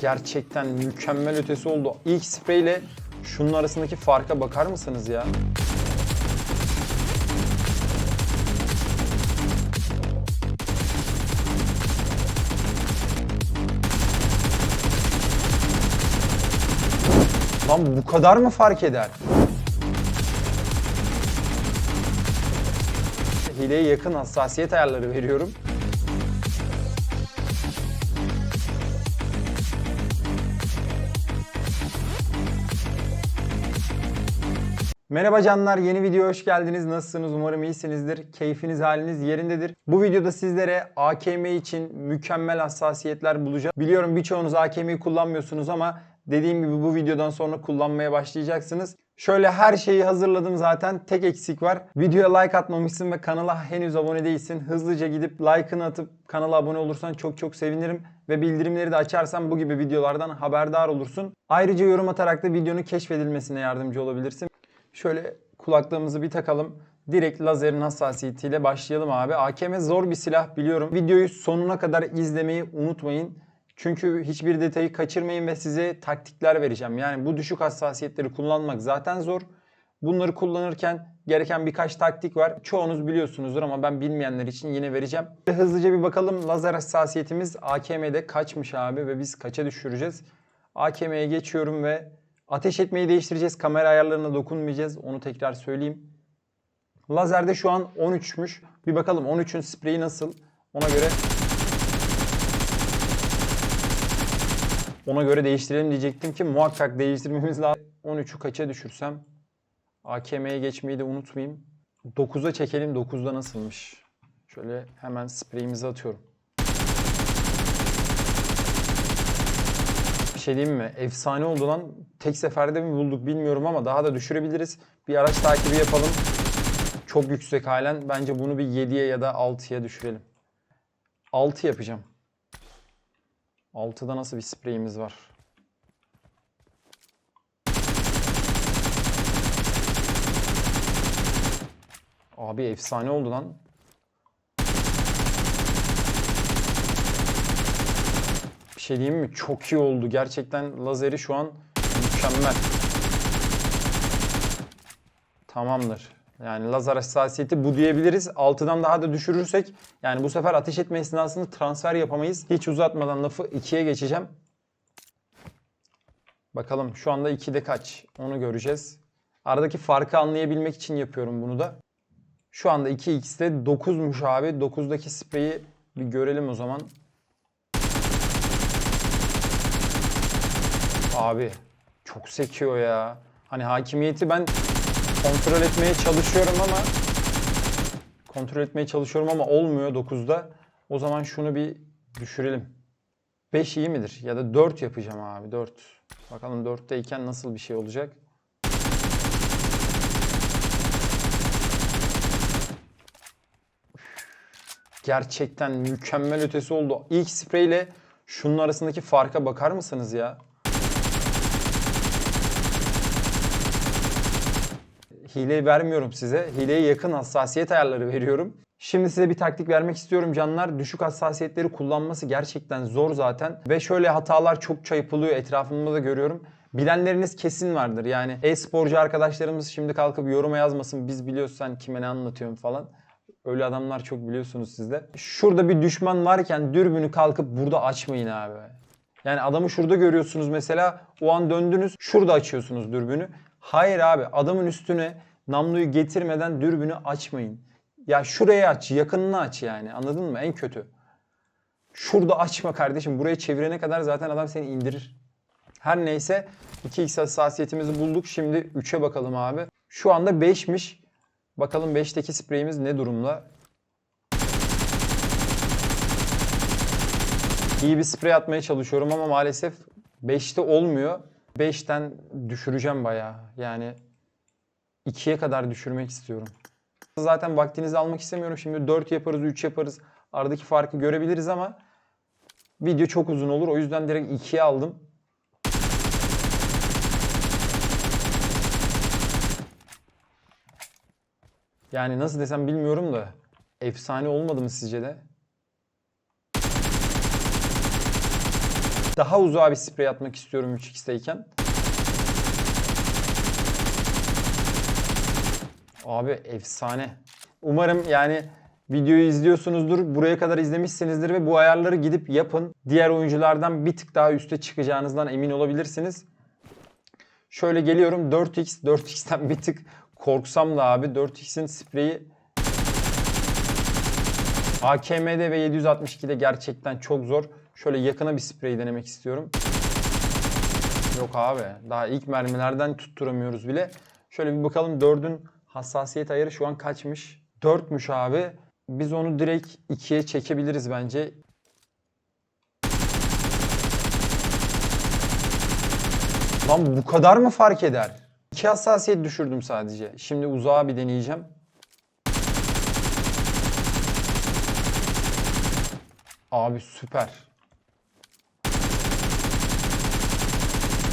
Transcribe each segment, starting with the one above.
Gerçekten mükemmel ötesi oldu. İlk spreyle şunun arasındaki farka bakar mısınız ya? Lan bu kadar mı fark eder? Hileye yakın hassasiyet ayarları veriyorum. Merhaba canlar, yeni videoya hoş geldiniz. Nasılsınız? Umarım iyisinizdir. Keyfiniz, haliniz yerindedir. Bu videoda sizlere AKM için mükemmel hassasiyetler bulacağım. Biliyorum birçoğunuz AKM'yi kullanmıyorsunuz ama dediğim gibi bu videodan sonra kullanmaya başlayacaksınız. Şöyle her şeyi hazırladım zaten. Tek eksik var. Videoya like atmamışsın ve kanala henüz abone değilsin. Hızlıca gidip like'ını atıp kanala abone olursan çok çok sevinirim. Ve bildirimleri de açarsan bu gibi videolardan haberdar olursun. Ayrıca yorum atarak da videonun keşfedilmesine yardımcı olabilirsin. Şöyle kulaklığımızı bir takalım. Direkt lazerin hassasiyetiyle başlayalım abi. AKM zor bir silah biliyorum. Videoyu sonuna kadar izlemeyi unutmayın. Çünkü hiçbir detayı kaçırmayın ve size taktikler vereceğim. Yani bu düşük hassasiyetleri kullanmak zaten zor. Bunları kullanırken gereken birkaç taktik var. Çoğunuz biliyorsunuzdur ama ben bilmeyenler için yine vereceğim. Hızlıca bir bakalım lazer hassasiyetimiz AKM'de kaçmış abi ve biz kaça düşüreceğiz? AKM'ye geçiyorum ve ateş etmeyi değiştireceğiz. Kamera ayarlarına dokunmayacağız. Onu tekrar söyleyeyim. Lazerde şu an 13'müş. Bir bakalım 13'ün spreyi nasıl? Ona göre ona göre değiştirelim diyecektim ki muhakkak değiştirmemiz lazım. 13'ü kaça düşürsem AKM'ye geçmeyi de unutmayayım. 9'a çekelim. 9'da nasılmış? Şöyle hemen spreyimizi atıyorum. Bir şey diyeyim mi? Efsane oldu lan. Tek seferde mi bulduk bilmiyorum ama daha da düşürebiliriz. Bir araç takibi yapalım. Çok yüksek halen. Bence bunu bir 7'ye ya da 6'ya düşürelim. 6 yapacağım. 6'da nasıl bir spreyimiz var? Abi efsane oldu lan. Bir şey diyeyim mi? Çok iyi oldu. Gerçekten lazeri şu an mükemmel. Tamamdır. Yani lazer hassasiyeti bu diyebiliriz. 6'dan daha da düşürürsek yani bu sefer ateş etme esnasında transfer yapamayız. Hiç uzatmadan lafı 2'ye geçeceğim. Bakalım şu anda 2'de kaç? Onu göreceğiz. Aradaki farkı anlayabilmek için yapıyorum bunu da. Şu anda 2x'te 9'muş abi. 9'daki spreyi bir görelim o zaman. Abi çok sekiyor ya. Hani hakimiyeti ben kontrol etmeye çalışıyorum ama kontrol etmeye çalışıyorum ama olmuyor 9'da. O zaman şunu bir düşürelim. 5 iyi midir? Ya da 4 yapacağım abi 4. Bakalım 4'teyken nasıl bir şey olacak? Gerçekten mükemmel ötesi oldu. İlk spreyle şunun arasındaki farka bakar mısınız ya? Hileyi vermiyorum size. Hileye yakın hassasiyet ayarları veriyorum. Şimdi size bir taktik vermek istiyorum canlar. Düşük hassasiyetleri kullanması gerçekten zor zaten. Ve şöyle hatalar çok yapılıyor. Etrafımda da görüyorum. Bilenleriniz kesin vardır. Yani e-sporcu arkadaşlarımız şimdi kalkıp yoruma yazmasın. Biz biliyoruz sen kime ne anlatıyorsun falan. Öyle adamlar çok biliyorsunuz siz de. Şurada bir düşman varken dürbünü kalkıp burada açmayın abi. Yani adamı şurada görüyorsunuz mesela. O an döndünüz. Şurada açıyorsunuz dürbünü. Hayır abi adamın üstüne namluyu getirmeden dürbünü açmayın. Ya şuraya aç, yakınını aç yani. Anladın mı? En kötü. Şurada açma kardeşim. Buraya çevirene kadar zaten adam seni indirir. Her neyse 2x hassasiyetimizi bulduk. Şimdi 3'e bakalım abi. Şu anda 5'miş. Bakalım 5'teki spreyimiz ne durumda? İyi bir sprey atmaya çalışıyorum ama maalesef 5'te olmuyor. 5'ten düşüreceğim bayağı. Yani 2'ye kadar düşürmek istiyorum. Zaten vaktinizi almak istemiyorum. Şimdi 4 yaparız, 3 yaparız. Aradaki farkı görebiliriz ama video çok uzun olur. O yüzden direkt 2'ye aldım. Yani nasıl desem bilmiyorum da efsane olmadı mı sizce de? Daha uzağa bir sprey atmak istiyorum 3x'teyken. Abi efsane. Umarım yani videoyu izliyorsunuzdur. Buraya kadar izlemişsinizdir ve bu ayarları gidip yapın. Diğer oyunculardan bir tık daha üste çıkacağınızdan emin olabilirsiniz. Şöyle geliyorum 4x. 4x'ten bir tık korksam da abi 4x'in spreyi AKM'de ve 762'de gerçekten çok zor. Şöyle yakına bir sprey denemek istiyorum. Yok abi. Daha ilk mermilerden tutturamıyoruz bile. Şöyle bir bakalım 4'ün hassasiyet ayarı şu an kaçmış? 4'müş abi. Biz onu direkt 2'ye çekebiliriz bence. Lan bu kadar mı fark eder? 2 hassasiyet düşürdüm sadece. Şimdi uzağa bir deneyeceğim. Abi süper.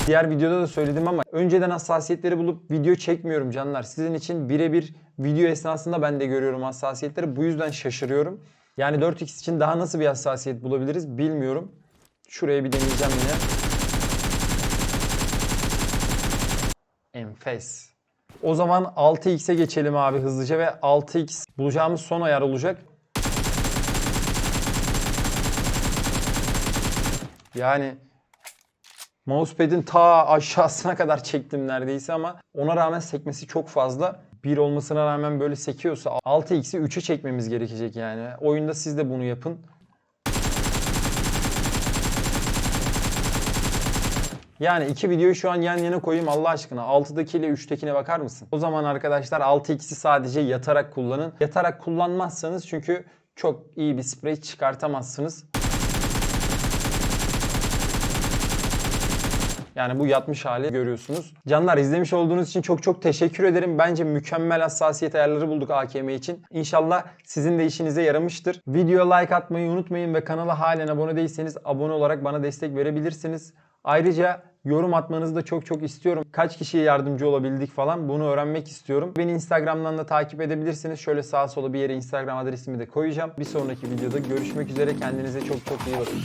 Diğer videoda da söyledim ama önceden hassasiyetleri bulup video çekmiyorum canlar. Sizin için birebir video esnasında ben de görüyorum hassasiyetleri. Bu yüzden şaşırıyorum. Yani 4x için daha nasıl bir hassasiyet bulabiliriz bilmiyorum. Şuraya bir deneyeceğim yine. Enfes. O zaman 6x'e geçelim abi hızlıca ve 6x bulacağımız son ayar olacak. Yani mousepad'in ta aşağısına kadar çektim neredeyse ama ona rağmen sekmesi çok fazla. 1 olmasına rağmen böyle sekiyorsa 6x'i 3'e çekmemiz gerekecek yani. Oyunda siz de bunu yapın. Yani iki videoyu şu an yan yana koyayım Allah aşkına. 6'daki ile 3'tekine bakar mısın? O zaman arkadaşlar 6x'i sadece yatarak kullanın. Yatarak kullanmazsanız çünkü çok iyi bir sprey çıkartamazsınız. Yani bu yatmış hali görüyorsunuz. Canlar izlemiş olduğunuz için çok çok teşekkür ederim. Bence mükemmel hassasiyet ayarları bulduk AKM için. İnşallah sizin de işinize yaramıştır. Videoya like atmayı unutmayın ve kanala halen abone değilseniz abone olarak bana destek verebilirsiniz. Ayrıca yorum atmanızı da çok çok istiyorum. Kaç kişiye yardımcı olabildik falan bunu öğrenmek istiyorum. Beni Instagram'dan da takip edebilirsiniz. Şöyle sağa sola bir yere Instagram adresimi de koyacağım. Bir sonraki videoda görüşmek üzere. Kendinize çok çok iyi bakın.